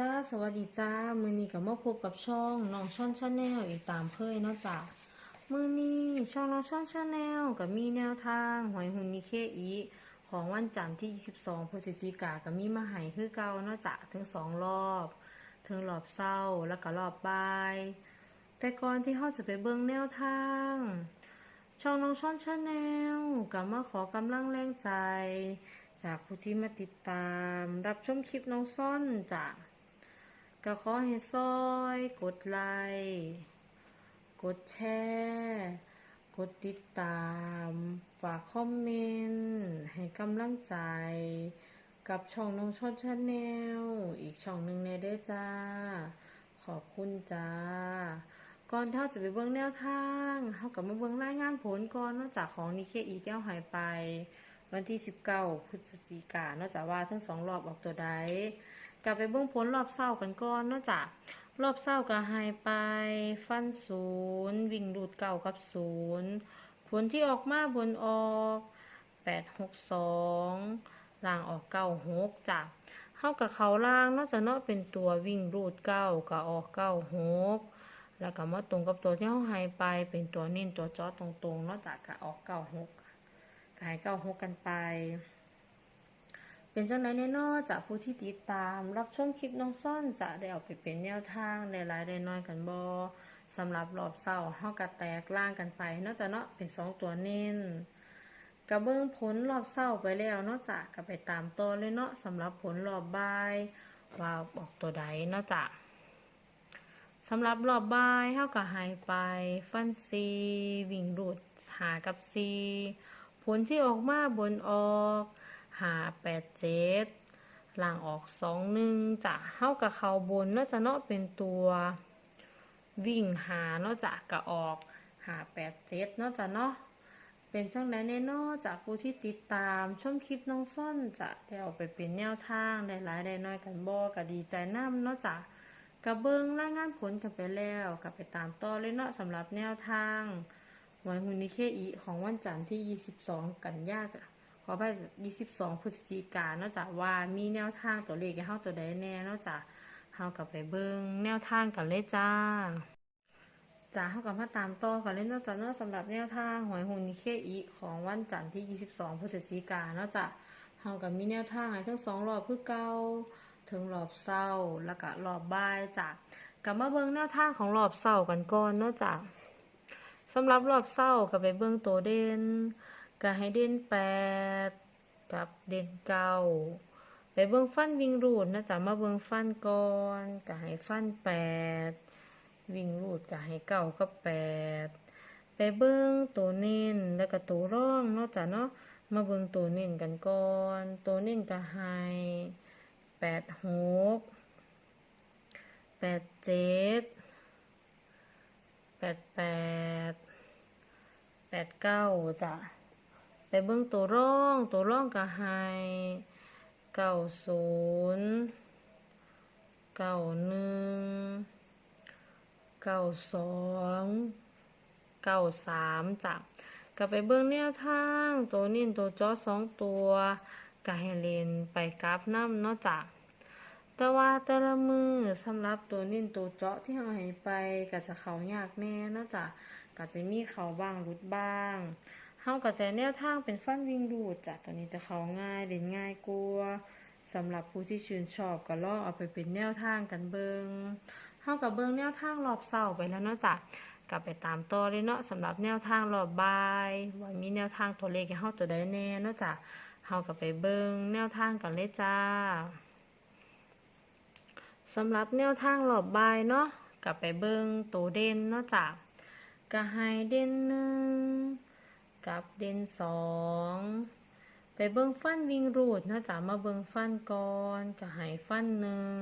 จ้าสวัสดีจ้ามือนี้กับมาพบกับช่องน้องช่อนชาแนลอีกตามเคยเนาะจ้ะมือนี้ช่องน้องช่อนชาแนลกับมีแนวทางหวยหุนนิเคอีของวันจันทร์ที่ 22พฤศจิกากับมีมาให้คือเก่าเนาะจ้ะถึงสองรอบ ถึงรอบเศร้าแล้วก็รอบบ่าย แต่ก่อนที่เขาจะไปเบิ่งแนวทาง ช่องน้องช่อนชาแนลกับมาขอกำลังแรงใจ จากผู้ที่มาติดตาม รับชมคลิปน้องซ่อนจ้ะก็ ขอให้ซอยกดไลค์กดแชร์กดติดตาม ฝากคอมเมนต์ให้กำลังใจ กับช่องน้องชดชาแนลอีกช่องหนึ่งในเด้จ้า ขอบคุณจ้า ก่อนเท่าจะไปเบิ่งแนวทางเฮากับมาเบิ่งรายงานผลก่อนนอกจากของนิเคอีแก้วหายไป วันที่ 19พฤศจิกายนนอกจากว่าทั้งสองรอบออกตัวใด กลับไปเบื้องผลรอบเศร้ากันก่อนเนอกจากรอบเศร้าก็หายไป ฟันศูนย์วิ่งดูดเก่ากับศูนย์ผลที่ออกมาบนออกแปดหกสองล่างออกเก้าหกจ้ะเข้ากับเขาล่างนอกจากเนาะเป็นตัววิ่งรูดเก้าก็ออกเก้าหกแล้วก็มาตรงกับตัวที่เขาหายไปเป็นตัวนิ่นตัวจอตรงๆนอกจากก็ออกเก้าหกหายเก้าหกกันไป เป็นจังไดแน่นอจากผู้ที่ติดตาม รับชมคลิปน้องซ่อนจะได้เอาไปเป็นแนวทางได้หลายได้น้อยกันบ่สำหรับรอบเศร้าเฮาก็แตกล่างกันไปเนอกจากเนาะเป็นสองตัวเน้นกระเบื้องผลรอบเศร้าไปแล้วเนอกจากก็ไปตามต่อเลยเนาะสำหรับผลรอบบ่ายว่าออกตัวใดเนอกจากสำหรับรอบบ่ายเฮาก็หายไป ฟันซีวิ่งรูดหากับซีผลที่ออกมาบนออก หาแปดเจ็ดหล่างออกสองหนึ่งจะเท่ากับเขาบนเนาจะเนาะเป็นตัว วิ่งหาเนาะจะกะออกหาแปดเจ็ดเนาะจะเนาะเป็นจังไดแน่เนอจากผู้ที่ติดตามชมคลิปน้องส้นจะได้เอาไปเป็นแนวทางได้หลายได้น้อยกันบ่ก็ดีใจน้ำเนาะจ้ะกระเบิงรายงานผลกันไปแล้วกลับไปตามต่อเลยเนาะสำหรับแนวทางวันฮุนิเคอีของวันจันทร์ที่ 22 กันยายน ขอไป22พฤศจิกายนนอกจากว่ามีแนวทางตัวเลขให้เฮาตัวใดแน่นอกจากเฮากลับไปเบิ่งแนวทางกันเลยจ้าจ้าเฮากลับมาตามต่อกันเลยเนอกจากเนาะสำหรับแนวทางหวยหุนนิเคอีของวันจันทร์ที่22พฤศจิกายนนอกจากเฮากับมีแนวทางให้ทั้งสองรอบคือเก่าถึงรอบเช้าแล้วก็รอบบ่ายจ้ะกลับมาเบิ่งแนวทางของรอบเช้ากันก่อนเนาะจ้ะสำหรับรอบเช้าก็ไปเบิ่งตัวเด่น ก็ให้เด่นแปดกับเด่นเก้าไปเบิ่งฟันวิ่งรูดนะจ๊ะมาเบิ่งฟันก่อนก็ให้ฟันแปดวิ่งรูดก็ให้เก้ากับแปดไปเบิ่งตัวเน้นแล้วก็ตัวร่องเนาะจ้ะเนาะมาเบิ่งตัวเน้นกันก่อน ตัวเน้นก็ให้แปดหกแปดเจ็ดแปดแปดแปดเก้าจ้ะ ไปเบิ่งตัวร่อง ตัวร่องก็ให้เก้าศูนย์เก้าหนึ่งเก้าสองเก้าสามจ้ะก็ไปเบิ่งแนวทาง ตัวนิ่นตัวจอสองตัวก็ให้เลนไปกราฟน้ำเนาะจ้ะแต่ว่าแต่ละมือสำหรับตัวนิ่นตัวเจาะที่เราให้ไปก็จะเขายากแน่นาะจ้ะก็จะมีเขาบ้างรุดบ้าง เฮาก็จะแนวทางเป็นฟันวิ่งดูดจ้ะตัวนี้จะเข้าง่ายเล่นง่ายกลัวาสำหรับผู้ที่ชื่นชอบก็ลองเอาไปเป็นแนวทางกันเบิงเฮากับเบิงแนวทางรอบเช้าไปแล้วเนาะจ้ะกลับไปตามต่อเลยเนาะสำหรับแนวทางรอบบ่ายว่ามีแนวทางตัวเลขให้เฮาตัวใดแน่เนาะจ้ะเฮากับไปเบิงแนวทางกันเลยจ้าสำหรับแนวทางรอบบ่ายเนาะกลับไปเบิงตัวเด่นเนาะจ้ะก็ให้เด่นหนึ่ง กับเด่นสองไปเบิ่งฟันวิ่งรูดนะจ้ะมาเบิ่งฟันก่อนก็ให้ฟันหนึ่ง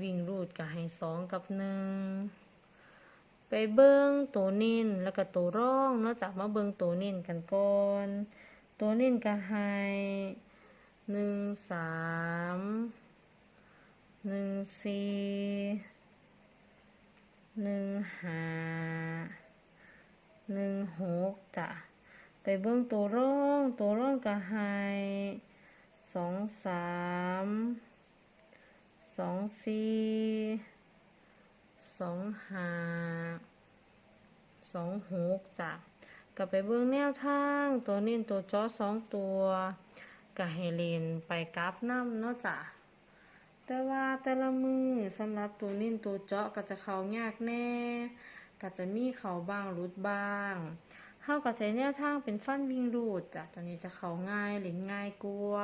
วิ่งรูดก็ให้สองกับหนึ่งไปเบิ่งตัวเน้นแล้วก็ตัวร่องเนาะจ้ะมาเบิ่งตัวเน้นกันก่อนตัวเน้นก็ให้หนึ่งสามหนึ่งสี่หนึ่งห้าหนึ่งหกจ้ะ เบิ่งตัวร่องตัวร่องก็ให้สองสามสองสี่สองห้าสองหกจ้ะก็ไปเบิ่งแนวทางตัวเน้นตัวจอสองตัวก็ให้เล่นไปกราฟน้ำเนาะจ้ะแต่ว่าแต่ละมือสำหรับตัวนิ่นตัวเจาะก็จะเขายากแน่ ก็จะมีเขาบ้างรุดบ้าง เฮาก็ใช้แนวทางเป็นฟันวิ่งรูดจ้ะตอนนี้จะเข้าง่ายเล่นง่ายกลัว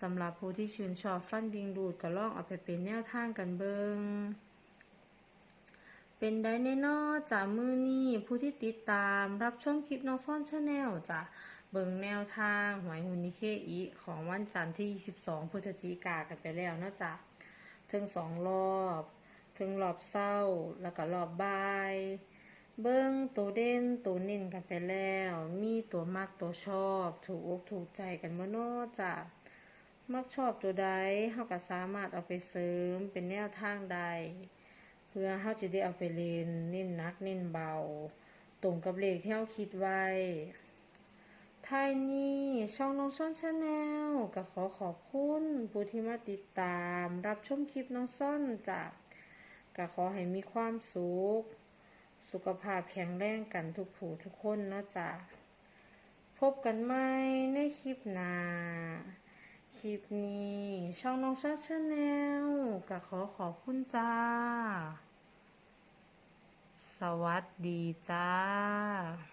สำหรับผู้ที่ชื่นชอบฟันวิ่งรูดก็ลองเอาไปเป็นแนวทางกันเบิงเป็นได้แน่นอจ้ะมือนี้ผู้ที่ติดตามรับชมคลิปน้องซ่อนชาแนลจ้ะเบิ่งแนวทางหวยหุนนิเคอีของวันจันทร์ที่ 22 พฤศจิกากันไปแล้วนะจ๊ะถึงสองรอบ ถึงรอบเศร้าแล้วก็รอบบ่าย เบิ่งตัวเด่นตัวเน้นกันไปแล้ว มีตัวมักตัวชอบ ถูกอกถูกใจกันบ่เนาะจ้ะมักชอบตัวใดเฮาก็สามารถเอาไปเสริมเป็นแนวทางใด เพื่อเฮาจะได้เอาไปเล่นเน้นนักเน้นเบา ตรงกับเลขที่เฮาคิดไว้ท้ายนี้ช่องน้องซ่อนชาแนลก็ขอขอบคุณผู้ที่มาติดตาม รับชมคลิปน้องซ่อนจ้ะก็ขอให้มีความสุข สุขภาพแข็งแรงกันทุกผู้ทุกคนเนาะจ้ะพบกันใหม่ในคลิปหน้าคลิปนี้ช่องน้องซ่อนชาแนลก็ขอขอบคุณจ้า สวัสดีจ้า